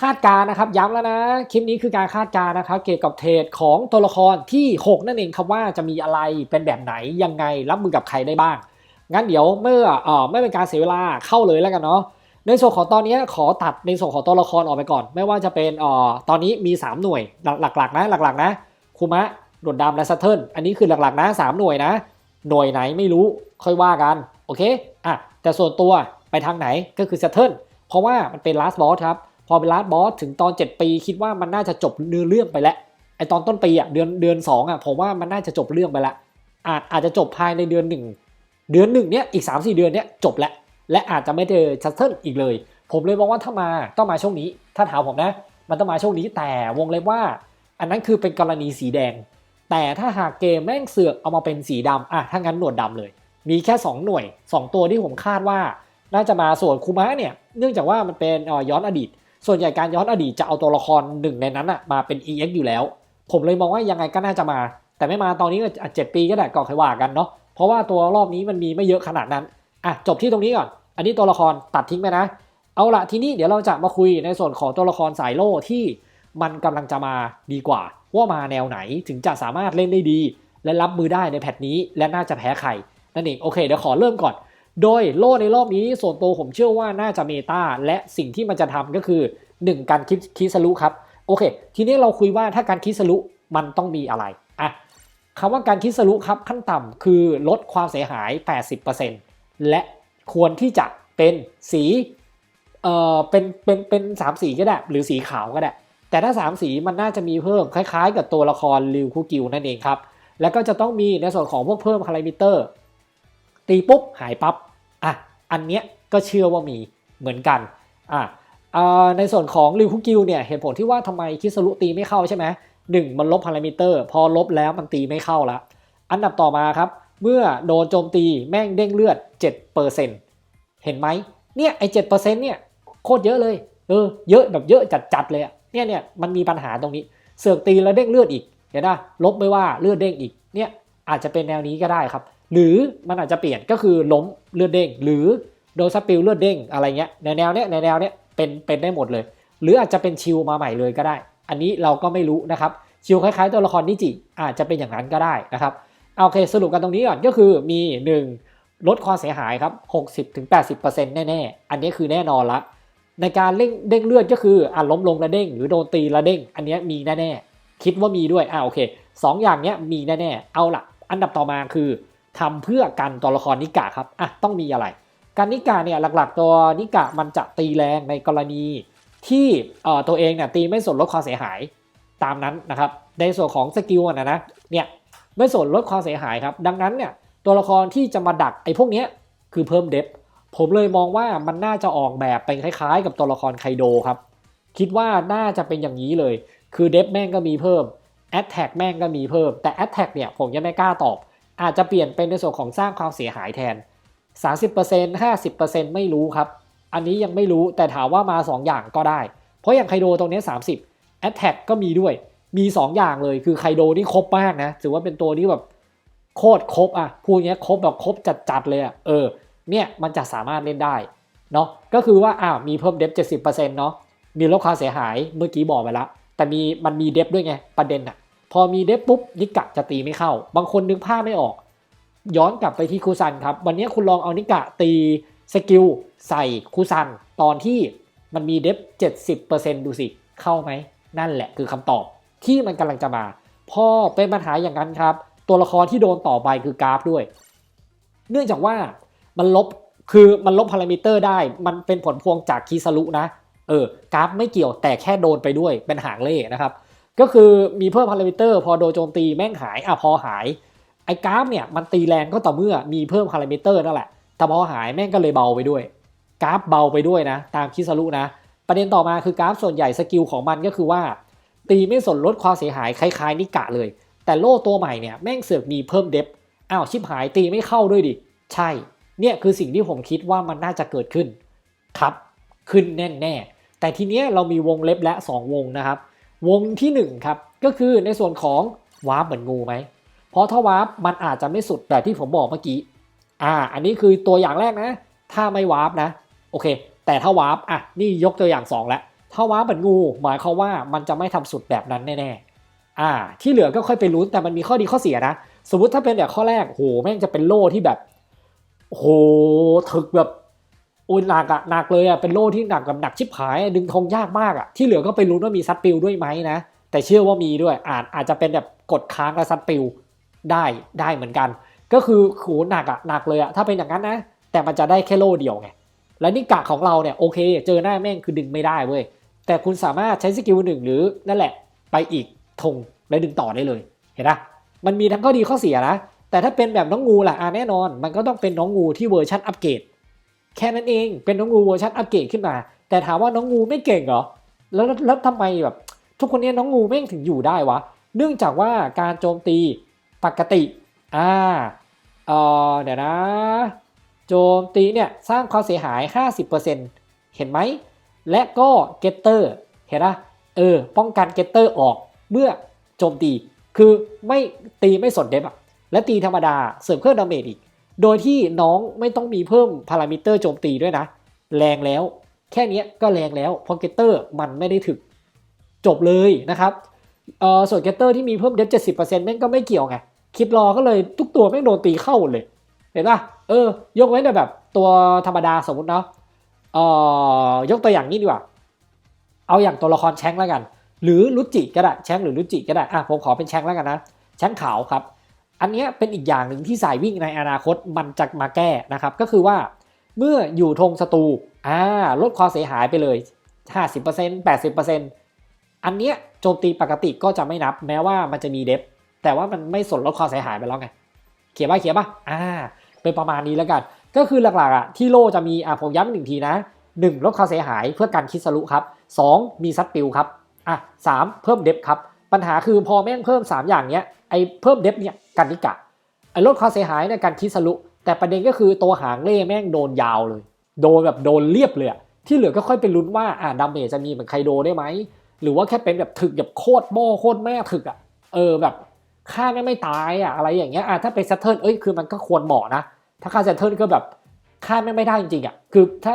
คาดการนะครับย้ำแล้วนะ คลิปนี้คือการคาดการนะครับเกี่ยวกับเทรดของตัวละครที่ 6 นั่นเองครับว่าจะมีอะไรเป็นแบบไหนยังไงรับมือกับใครได้บ้าง งั้นเดี๋ยวเมื่อเอ่อไม่เป็นการเสียเวลาเข้าเลยแล้วกันเนาะในส่วนของตอนนี้ขอตัดในส่วนของตัวละครออกไปก่อน ไม่ว่าจะเป็นเอ่อตอนนี้มี 3 หน่วยหลักๆนะหลักๆนะคูมะโดดดำและซัตเทิลอันนี้คือหลักๆนะ 3 หน่วยนะ หน่วยไหนไม่รู้ค่อยว่ากันโอเคอะแต่ส่วนตัวไปทางไหนก็คือซัตเทิลเพราะว่ามันเป็น last boss ครับ พอเป็น last boss ถึงตอน 7 ปีคิดว่ามันน่าจะจบเนื้อเรื่องไปแล้วไอตอนต้นปีอะเดือนเดือน2อะผมว่ามันน่าจะจบเรื่องไปแล้วอาจอาจจะจบภายในเดือนหนึ่งเดือนหนึ่งเนี้ยอีก 3-4 เดือนเนี้ยจบแล้วและอาจจะไม่เจอชัตเทิลอีกเลย ผมเลยมองว่าถ้ามาต้องมาช่วงนี้ ถ้าถามผมนะ มันต้องมาช่วงนี้แต่วงเล็บว่า อันนั้นคือเป็นกรณีสีแดง แต่ถ้าหากเกมแม่งเสือกเอามาเป็นสีดำอะถ้างั้นหนวดดำเลย มีแค่ 2 หน่วย 2 ตัวที่ผมคาดว่า น่าจะมาส่วนคูมะเนี่ยเนื่องจากว่ามันเป็นย้อนอดีต ส่วนใหญ่การย้อนอดีตจะเอาตัวละครหนึ่งในนั้นอะมาเป็น EX อยู่แล้ว ผมเลยมองว่ายังไงก็น่าจะมา แต่ไม่มาตอนนี้ก็เจ็ดปีก็ได้ก็ค่อยว่ากันเนาะเพราะว่าตัวรอบนี้มันมีไม่เยอะขนาดนั้นอะจบที่ตรงนี้ก่อน อันนี้ตัวละครตัดทิ้งไปนะ เอาละทีนี้เดี๋ยวเราจะมาคุยในส่วนของตัวละครสายโล่ที่มันกำลังจะมาดีกว่า ว่ามาแนวไหนถึงจะสามารถเล่นได้ดี และรับมือได้ในแพทนี้ และน่าจะแพ้ใครนั่นเองโอเคเดี๋ยวขอเริ่มก่อน โดยโล่ในรอบนี้ส่วนตัวผมเชื่อว่าน่าจะเมตาและสิ่งที่มันจะทำก็คือ 1 การคิดคิดสรุครับโอเค ทีนี้เราคุยว่าถ้าการคิดสรุมันต้องมีอะไรอะคำว่าการคิดสรุครับขั้นต่ำคือลดความเสียหาย 80%และควรที่จะเป็นสีเอ่อเป็นเป็นเป็นสามสีก็ได้หรือสีขาวก็ได้ แต่ถ้า 3 สีมันน่าจะมีเพิ่มคล้ายๆ กับตัวละครริวคูกิวนั่นเองครับแล้วก็จะต้องมีในส่วนของพวกเพิ่มคาลิมิเตอร์ตีปุ๊บหายปับ๊บ อันเนี้ยก็เชื่อว่ามีเหมือนกันอะอ่าในส่วนของริวคุกิวเนี่ยเหตุผลที่ว่าทำไมคิสรุตีไม่เข้าใช่ไหมหนึ่งมันลบพารามิเตอร์ พอลบแล้วมันตีไม่เข้าละอันดับต่อมาครับ เมื่อโดนโจมตีแม่งเด้งเลือด 7%เห็นไหมเนี่ยไอ้7%เปอร์เซ็นเนี่ยโคตรเยอะเลยเออเยอะแบบเยอะจัดๆเลยอะเนี่ยเนี่ยมันมีปัญหาตรงนี้ เสือกตีแล้วเด้งเลือดอีกเห็นปะลบไม่ว่าเลือดเด้งอีกเนี่ยอาจจะเป็นแนวนี้ก็ได้ครับ หรือมันอาจจะเปลี่ยนก็คือล้มเลือดเด้ง หรือโดนสปิลเลือดเด้งอะไรเงี้ยในแนวเนี้ยในแนวเนี้ยเป็นเป็นได้หมดเลย หรืออาจจะเป็นชิลมาใหม่เลยก็ได้ อันนี้เราก็ไม่รู้นะครับชิลคล้ายๆตัวละครนิจิอาจจะเป็นอย่างนั้นก็ได้นะครับเอาโอเคสรุปกันตรงนี้ก่อนก็คือมี 1 ลดความเสียหายครับ 60-80%แน่ๆ อันนี้คือแน่นอนละ ในการเร่งเด้งเลือดก็คืออะล้มลงแล้วเด้งหรือโดนตีแล้วเด้ง อันนี้มีแน่ๆ คิดว่ามีด้วยอ่าโอเคสองอย่างเนี้ยมีแน่ๆ เอาละอันดับต่อมาคือ ทำเพื่อกันตัวละครนิกะครับอะต้องมีอะไร การนิกะเนี่ยหลักๆ ตัวนิกะมันจะตีแรงในกรณีที่เอ่อตัวเองเนี่ยตีไม่สนลดความเสียหายตามนั้นนะครับในส่วนของสกิลนะนะเนี่ยไม่สนลดความเสียหายครับ ดังนั้นเนี่ยตัวละครที่จะมาดักไอ้พวกเนี้ยคือเพิ่มเดฟผมเลยมองว่ามันน่าจะออกแบบเป็นคล้ายๆ กับตัวละครไคโดครับ คิดว่าน่าจะเป็นอย่างนี้เลย คือเดฟแม่งก็มีเพิ่มแอตแทกแม่งก็มีเพิ่ม แต่แอตแทกเนี่ยผมยังไม่กล้าตอบ อาจจะเปลี่ยนเป็นในส่วนของสร้างความเสียหายแทน 30% 50%ไม่รู้ครับ อันนี้ยังไม่รู้แต่ถามว่ามา 2 อย่างก็ได้ เพราะอย่างไคโดตรงนี้ 30 a t t a c k ก็มีด้วย มี 2 อย่างเลยคือไคโดนี่ครบมากนะ ถือว่าเป็นตัวที่แบบโคตรครบอะพูดงี้ครบแบบครบจัดๆเลยอะเออเนี่ยมันจะสามารถเล่นได้เนาะก็คือว่าอ่ามีเพิ่มเดฟ70%เนาะมีลดความเสียหายเมื่อกี้บอกไปแล้วแต่มีมันมีเดฟด้วยไงประเด็นอะ พอมีเดฟปุ๊บนิกะจะตีไม่เข้า บางคนนึกภาพไม่ออก ย้อนกลับไปที่คูซันครับ วันนี้คุณลองเอานิกะตีสกิลใส่คูซันตอนที่มันมีเดฟ70%ดูสิ เข้าไหม นั่นแหละคือคำตอบที่มันกำลังจะมา พอเป็นปัญหาอย่างนั้นครับ ตัวละครที่โดนต่อไปคือกราฟด้วย เนื่องจากว่ามันลบคือมันลบพารามิเตอร์ได้ มันเป็นผลพวงจากคีสรุนะ เออกราฟไม่เกี่ยวแต่แค่โดนไปด้วยเป็นหางเล่นะครับ ก็คือมีเพิ่มพารามิเตอร์ พอโดนโจมตีแม่งหายอะพอหายไอ้กราฟเนี่ยมันตีแรงก็ต่อเมื่อมีเพิ่มพารามิเตอร์นั่นแหละ แต่พอหายแม่งก็เลยเบาไปด้วย กราฟเบาไปด้วยนะ ตามคิสรุนะ ประเด็นต่อมาคือกราฟส่วนใหญ่สกิลของมันก็คือว่า ตีไม่สนลดความเสียหายคล้ายๆนิกะเลย แต่โล่ตัวใหม่เนี่ยแม่งเสือกมีเพิ่มเดฟอ้าวชิบหายตีไม่เข้าด้วยดิ ใช่ เนี่ยคือสิ่งที่ผมคิดว่ามันน่าจะเกิดขึ้น ครับ ขึ้นแน่แน่ๆแต่ทีเนี้ยเรามีวงเล็บและ 2 วงนะครับ วงที่ 1 ครับ ก็คือในส่วนของวาร์ปเหมือนงูไหม เพราะถ้าวาร์ปมันอาจจะไม่สุดแบบที่ผมบอกเมื่อกี้ อ่า อันนี้คือตัวอย่างแรกนะ ถ้าไม่วาร์ปนะ โอเค แต่ถ้าวาร์ปอะ นี่ยกตัวอย่าง 2 แล้ว ถ้าว้าเหมือนงู หมายความว่ามันจะไม่ทำสุดแบบนั้นแน่ๆ อ่า ที่เหลือก็ค่อยไปลุ้นแต่มันมีข้อดีข้อเสียนะ สมมติถ้าเป็นแบบข้อแรก โห แม่งจะเป็นโล่ที่แบบ โห ถึกแบบ โอ้ยหนักอะหนักเลยอะเป็นโล่ที่หนักแบบหนักชิบหาย ดึงธงยากมากอะที่เหลือก็ไปลุ้ว่ามีซัดปิวด้วยไหมนะ แต่เชื่อว่ามีด้วยอาจอาจจะเป็นแบบกดค้างและซัดปิวได้ได้เหมือนกัน ก็คือโหหนักอะหนักเลยอะถ้าเป็นอย่างนั้นนะ แต่มันจะได้แค่โล่เดียวไงและนี่กะของเราเนี่ยโอเค เจอหน้าแม่งคือดึงไม่ได้เว้ยแต่คุณสามารถใช้สกิลหนึ่งหรือนั่นแหละ ไปอีกธงและดึงต่อได้เลยเห็นปะมันมีทั้งข้อดีข้อเสียนะแต่ถ้าเป็นแบบน้องงูล่ะอะแน่นอน มันก็ต้องเป็นน้องงูที่เวอร์ชันอัปเกรด แค่นั้นเองเป็นน้องงูเวอร์ชันอัปเกรดขึ้นมา แต่ถามว่าน้องงูไม่เก่งเหรอแล้วแล้วทำไมแบบ ทุกคนเนี้น้องงูแม่งถึงอยู่ได้วะ เนื่องจากว่าการโจมตีปกติอ่าเออเดี๋ยวนะ โจมตีเนี่ยสร้างความเสียหาย 50%เห็นไหม และก็เกตเตอร์เห็นนะเออ ป้องกันเกตเตอร์ออกเมื่อโจมตี คือไม่ตีไม่สนเดฟอะและตีธรรมดาเสริมเพิ่มดาเมจอีก โดยที่น้องไม่ต้องมีเพิ่มพารามิเตอร์โจมตีด้วยนะ แรงแล้ว แค่นี้ก็แรงแล้วเพราะเกตเตอร์มันไม่ได้ถึก จบเลยนะครับเออส่วนเกตเตอร์ที่มีเพิ่มเดฟ70%แม่งก็ไม่เกี่ยวไง คิดรอก็เลยทุกตัวแม่งโดนตีเข้าหมดเลย เห็นป่ะเออ ยกเว้นแต่แบบตัวธรรมดาสมมติเนาะเอ่อยกตัวอย่างนี้ดีกว่า เอาอย่างตัวละครแชงแล้วกัน หรือลุจิก็ได้แชงหรือลุจิก็ได้อะผมขอเป็นแชงแล้วกันนะแชงขาวครับ อันนี้เป็นอีกอย่างหนึ่งที่สายวิ่งในอนาคตมันจะมาแก้นะครับ ก็คือว่าเมื่ออยู่ธงศัตรูอ่าลดความเสียหายไปเลย 50% 80%อันเนี้ยโจมตีปกติก็จะไม่นับแม้ว่ามันจะมีเดฟแต่ว่ามันไม่สนลดความเสียหายไปแล้วไง เขียนป่ะเขียนป่ะอ่า เป็นประมาณนี้แล้วกัน ก็คือหลักๆอะที่โลจะมีอะผมย้ำหนึ่งทีนะ 1. ลดความเสียหายเพื่อการคิดสรุครับ 2. มีซัดปิวครับอะสามเพิ่มเดฟครับ ปัญหาคือพอแม่งเพิ่ม 3 อย่างเนี้ย ไอ้เพิ่มเดฟเนี่ยกันนิกะไอ้ลดความเสียหายเนี่ยการคิดสรุแต่ประเด็นก็คือตัวหางเล่แม่งโดนยาวเลย โดนแบบโดนเรียบเลยที่เหลือก็ค่อยไปลุ้นว่าอะดาเมจจะมีเหมือนไคโดได้ไหมหรือว่าแค่เป็นแบบถึกแบบโคตรโม่โคตรแม่ถึกอะเออแบบฆ่าไม่ไม่ตายอะอะไรอย่างเงี้ยอะถ้าเป็นซัตเทิลเอ้ยคือมันก็ควรเหมาะนะถ้าฆ่าซัตเทิลก็แบบฆ่าไม่ไม่ได้จริงๆอะคือถ้า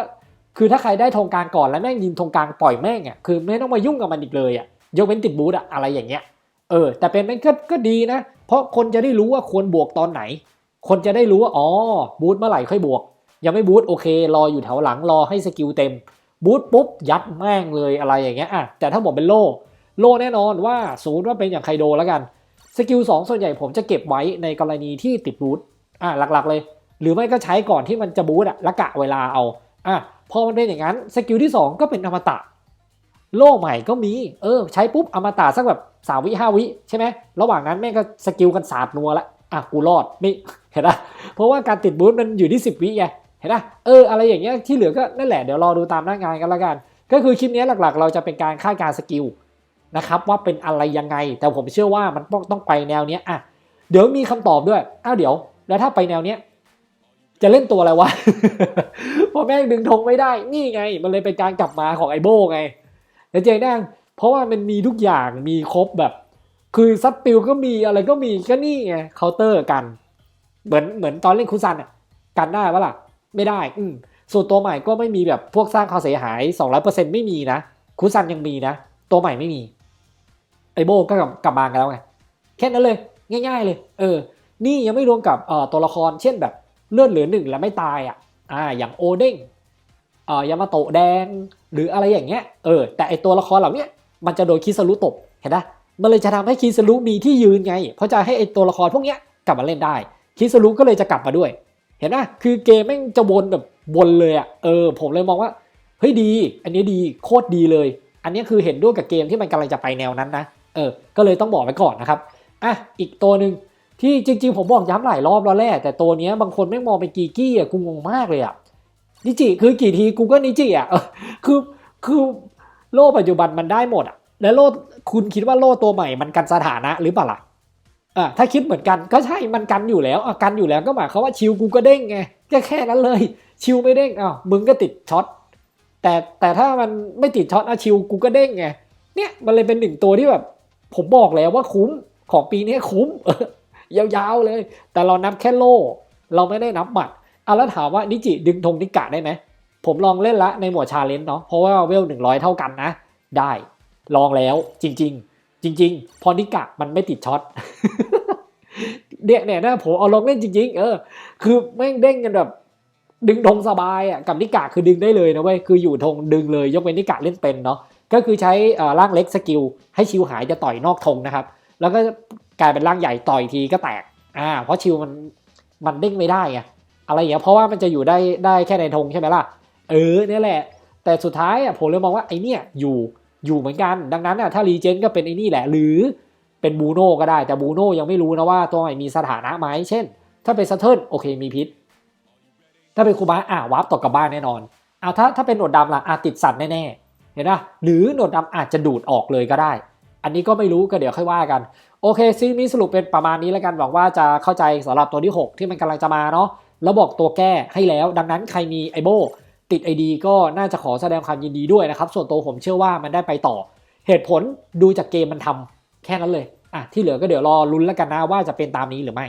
คือถ้าใครได้ธงกลางก่อนแล้วแม่งยิงธงกลางปล่อยแม่งอะคือไม่ต้องมายุ่งกับมันอีกเลยอะยกเว้นติดบูทอะอะไรอย่างเงี้ย เออ แต่เป็นแม่งก็ก็ดีนะ เพราะคนจะได้รู้ว่าควรบวกตอนไหน คนจะได้รู้ว่าอ๋อบูทเมื่อไหร่ค่อยบวก ยังไม่บูทโอเค รออยู่แถวหลังรอให้สกิลเต็มบูทปุ๊บยัดแม่งเลยอะไรอย่างเงี้ยอะแต่ถ้าผมเป็นโลโลแน่นอนว่าสมมติว่าเป็นอย่างไคโดแล้วกันสกิลสองส่วนใหญ่ผมจะเก็บไว้ในกรณีที่ติดบูทอะหลักๆเลย หรือไม่ก็ใช้ก่อนที่มันจะบูทอะล้วกะเวลาเอาอะพอมันเป็นอย่างนั้นสกิลที่สองก็เป็นอมตะ โล่ใหม่ก็มี เออ ใช้ปุ๊บอมตะสักแบบสามวิห้าวิใช่ไหมระหว่างนั้นแม่งก็สกิลกันสาดนัวละอะกูรอดไม่เห็นปะเพราะว่าการติดบูทมันอยู่ที่สิบวิไงเห็นปะเอออะไรอย่างเงี้ยที่เหลือก็นั่นแหละเดี๋ยวรอดูตามหน้างานกันละกัน ก็คือคลิปนี้หลักๆ เราจะเป็นการคาดการสกิลนะครับว่าเป็นอะไรยังไง แต่ผมเชื่อว่ามันต้องต้องไปแนวเนี้ยอะเดี๋ยวมีคำตอบด้วยอ้าวเดี๋ยว แล้วถ้าไปแนวเนี้ยจะเล่นตัวอะไรวะพราะแม่งดึงธงไม่ได้ นี่ไง มันเลยเป็นการกลับมาของไอโบไง เดี๋ยวเจนั่งเพราะว่ามันมีทุกอย่างมีครบแบบ คือซัดปิวก็มีอะไรก็มีก็นี่ไงเคาน์เตอร์กัน เหมือนเหมือนตอนเล่นคุซันอะกันได้ปะล่ะไม่ได้ อืมส่วนตัวใหม่ก็ไม่มีแบบพวกสร้างความเสียหาย 200%ไม่มีนะคุซันยังมีนะ ตัวใหม่ไม่มีไอโบก็กลับกลับมากันแล้วไงแค่นั้นเลย ง่าย ๆ เลย เออ นี่ยังไม่รวมกับเอ่อตัวละครเช่นแบบเลือดเหลือหนึ่งแล้วไม่ตายอะอ่าอย่างโอเด้งเอ่อยามาโตะแดง หรืออะไรอย่างเงี้ยเออแต่ไอตัวละครเหล่านี้มันจะโดนคิสรุตบเห็นปะมันเลยจะทำให้คิสรุมีที่ยืนไง เพราะจะให้ไอตัวละครพวกเนี้ยกลับมาเล่นได้คิสรุก็เลยจะกลับมาด้วย เห็นปะคือเกมแม่งจะวนแบบวนเลยอะเออผมเลยมองว่าเฮ้ยดี อันนี้ดีโคตรดีเลย อันนี้คือเห็นด้วยกับเกมที่มันกำลังจะไปแนวนั้นนะเออก็เลยต้องบอกไว้ก่อนนะครับอะอีกตัวหนึ่งที่จริง ๆ ผมบอกย้ำหลายรอบแล้วแหละแต่ตัวเนี้ยบางคนไม่งมองเป็นกีกี้อะกูงงมากเลยอะ นิจิคือกี่ทีกูก็นิจิอะคือคือโลกปัจจุบันมันได้หมดอะ แล้วโลกคุณคิดว่าโลกตัวใหม่มันกันสถานะหรือเปล่าล่ะอะถ้าคิดเหมือนกันก็ใช่มันกันอยู่แล้วอะกันอยู่แล้วก็หมายความว่าชิวกูก็เด้งไงก็แค่นั้นเลย ชิวไม่เด้งอ้าวมึงก็ติดช็อตแต่แต่ถ้ามันไม่ติดช็อตอะชิวกูก็เด้งไงเนี่ยมันเลยเป็นหนึ่งตัวที่แบบ ผมบอกแล้วว่าคุ้มของปีนี้คุ้มเออยาวๆเลย แต่เรานับแค่โล่ เราไม่ได้นับหมัด เอะแล้วถามว่านิจิดึงธงนิกะได้ไหมผมลองเล่นละในหมวดชาเลนจ์เนาะเพราะว่าเวล100เท่ากันนะ ได้ลองแล้วจริง ๆ จริง ๆ พอนิกะมันไม่ติดช็อตเนี่ยเนี่ยนะผมเอาลองเล่นจริง ๆ เออ คือแม่งเด้งกันแบบดึงธงสบายอะกับนิกะคือดึงได้เลยนะเว้ยคืออยู่ธงดึงเลยยกเว้นนิกะเล่นเป็นเนาะก็คือใช้ร่างเล็กสกิลให้ชิวหายจะต่อยนอกธงนะครับ แล้วก็กลายเป็นร่างใหญ่ต่อยทีก็แตกอ่าเพราะชิวมันมันเด้งไม่ได้ไง อะไรอย่างเงี้ยเพราะว่ามันจะอยู่ได้ได้แค่ในธงใช่ไหมล่ะ เออเนี่ยแหละ แต่สุดท้ายอะผมเลยมองว่าไอเนี่ยอยู่อยู่เหมือนกัน ดังนั้นอะถ้ารีเจนก็เป็นไอนี่แหละ หรือเป็นบูโน่ก็ได้ แต่บูโน่ยังไม่รู้นะว่าตัวใหม่มีสถานะไหมเช่น ถ้าเป็นซัตเทิลโอเคมีพิษ ถ้าเป็นคูบาอ่าวาร์ปตกกลับบ้านแน่นอนเอาถ้าถ้าเป็นหนวดดำล่ะอาติดสัตว์แน่ๆเห็นปะหรือหนวดดำอาจจะดูดออกเลยก็ได้ อันนี้ก็ไม่รู้ก็เดี๋ยวค่อยว่ากัน โอเคซีรีส์นี้สรุปเป็นประมาณนี้แล้วกันหวังว่าจะเข้าใจสำหรับตัวที่ 6 ที่มันกำลังจะมาเนาะ แล้วบอกตัวแก้ให้แล้ว ดังนั้นใครมีไอโบติดไอดีก็น่าจะขอแสดงความยินดีด้วยนะครับ ส่วนตัวผมเชื่อว่ามันได้ไปต่อ เหตุผลดูจากเกมมันทำแค่นั้นเลยอะที่เหลือก็เดี๋ยวรอลุ้นแล้วกันนะว่าจะเป็นตามนี้หรือไม่